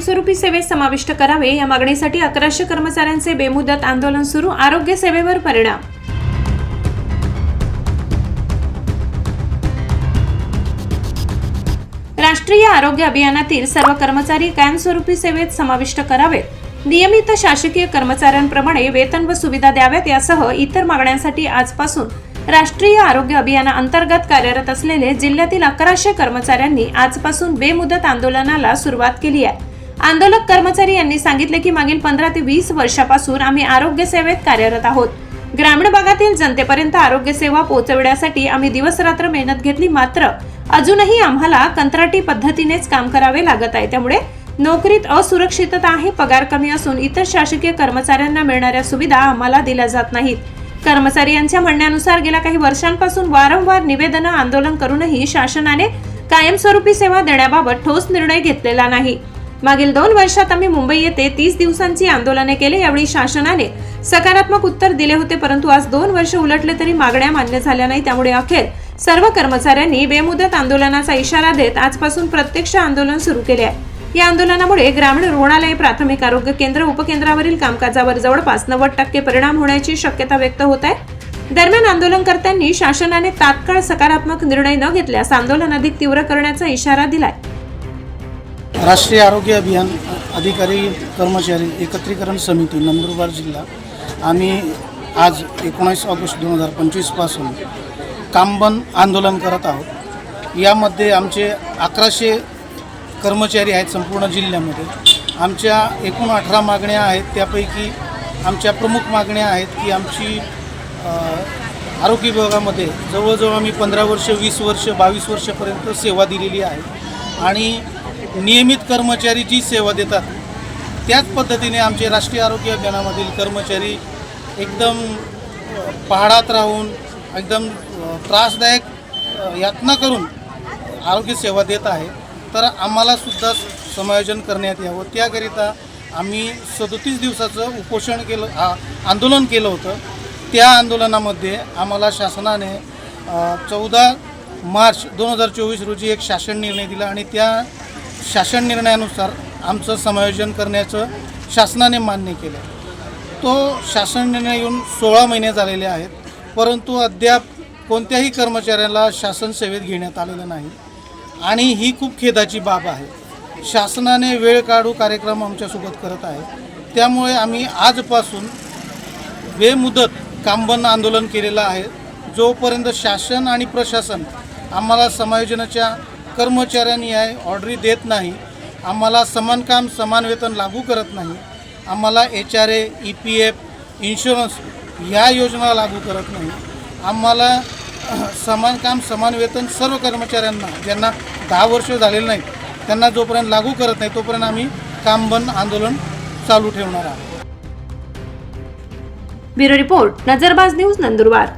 कायमस्वरूपी सेवेत समाविष्ट करावे. या मागणीसाठी अकराशे कर्मचाऱ्यांचे बेमुदत आंदोलन सुरू. आरोग्य सेवेवर परिणाम. राष्ट्रीय आरोग्य अभियानातील सर्व कर्मचारी कायमस्वरूपी सेवेत समाविष्ट करावेत. नियमित शासकीय कर्मचाऱ्यांप्रमाणे वेतन व सुविधा द्याव्यात. यासह इतर मागण्यांसाठी आजपासून राष्ट्रीय आरोग्य अभियानाअंतर्गत कार्यरत असलेले जिल्ह्यातील अकराशे कर्मचाऱ्यांनी आजपासून बेमुदत आंदोलनाला सुरुवात केली आहे. आंदोलक कर्मचारी यांनी सांगितले की मागील पंधरा ते वीस वर्षापासून आम्ही आरोग्य सेवेत कार्यरत आहोत. ग्रामीण भागातील जनतेपर्यंत आरोग्य सेवा पोहोचविण्यासाठी आम्ही दिवसरात्र मेहनत घेतली मात्र अजूनही आम्हाला कंत्राटी पद्धतीनेच काम करावे लागत आहे. त्यामुळे नोकरीत असुरक्षितता आहे पगार कमी असून इतर शासकीय कर्मचाऱ्यांना मिळणाऱ्या सुविधा आम्हाला दिल्या जात नाहीत. कर्मचारी यांच्या म्हणण्यानुसार गेल्या काही वर्षांपासून वारंवार निवेदन आंदोलन करूनही शासनाने कायमस्वरूपी सेवा देण्याबाबत ठोस निर्णय घेतलेला नाही. मागील दोन वर्षात आम्ही मुंबई येथे तीस दिवसांची आंदोलने केले यावेळी शासनाने सकारात्मक उत्तर दिले होते परंतु आज दोन वर्ष उलटले तरी मागण्या मान्य झाल्या नाही. त्यामुळे अखेर सर्व कर्मचाऱ्यांनी बेमुदत आंदोलनाचा इशारा देत आजपासून प्रत्यक्ष आंदोलन सुरू केले आहे. या आंदोलनामुळे ग्रामीण रुग्णालय प्राथमिक आरोग्य केंद्र उपकेंद्रावरील कामकाजावर जवळपास नव्वद टक्के परिणाम होण्याची शक्यता व्यक्त होत आहे. दरम्यान आंदोलनकर्त्यांनी शासनाने तात्काळ सकारात्मक निर्णय न घेतल्यास आंदोलन अधिक तीव्र करण्याचा इशारा दिलाय. राष्ट्रीय आरोग्य अभियान अधिकारी कर्मचारी एकत्रीकरण समिती नंदुरबार जिल्हा. आम्ही आज एकोणीस ऑगस्ट दोन हजार पंचवीसपासून कामबंद आंदोलन करत आहोत. यामध्ये आमचे अकराशे कर्मचारी आहेत संपूर्ण जिल्ह्यामध्ये. आमच्या एकूण अठरा मागण्या आहेत त्यापैकी आमच्या प्रमुख मागण्या आहेत की आमची आरोग्य विभागामध्ये जवळजवळ आम्ही पंधरा वर्ष वीस वर्ष बावीस वर्षापर्यंत सेवा दिलेली आहे. आणि नियमित कर्मचारी जी सेवा देतात त्याच पद्धतीने आमचे राष्ट्रीय आरोग्य अभियानामधील कर्मचारी एकदम पहाडात राहून एकदम त्रासदायक यातना करून आरोग्य सेवा देत आहे. तर आम्हालासुद्धा समायोजन करण्यात यावं. त्याकरिता आम्ही सदोतीस दिवसाचं उपोषण केलं आ- आंदोलन केलं होतं. त्या आंदोलनामध्ये आम्हाला शासनाने चौदा मार्च दोन हजार चोवीस रोजी एक शासन निर्णय दिला आणि त्या शासन निर्णयानुसार आमचं समायोजन करण्याचं शासनाने मान्य केलं. तो शासन निर्णय येऊन सोळा महिने झालेले आहेत परंतु अद्याप कोणत्याही कर्मचाऱ्याला शासन सेवेत घेण्यात आलेलं नाही. आणि ही खूप खेदाची बाब आहे. शासनाने वेळ काढू कार्यक्रम आमच्यासोबत करत आहे. त्यामुळे आम्ही आजपासून बेमुदत कामबंद आंदोलन केलेलं आहे. जोपर्यंत शासन आणि प्रशासन आम्हाला समायोजनाच्या कर्मचाऱ्यांनी आहे ऑर्डरी देत नाही. आम्हाला समान काम समान वेतन लागू करत नाही. आम्हाला H R A E P F insurance ह्या योजना लागू करत नाही. आम्हाला समान काम समान वेतन सर्व कर्मचाऱ्यांना ज्यांना दहा वर्ष झालेलं नाही त्यांना जोपर्यंत लागू करत नाही तोपर्यंत आम्ही काम बंद आंदोलन चालू ठेवणार आहोत. Bureau report Nazarbaz news Nandurbar.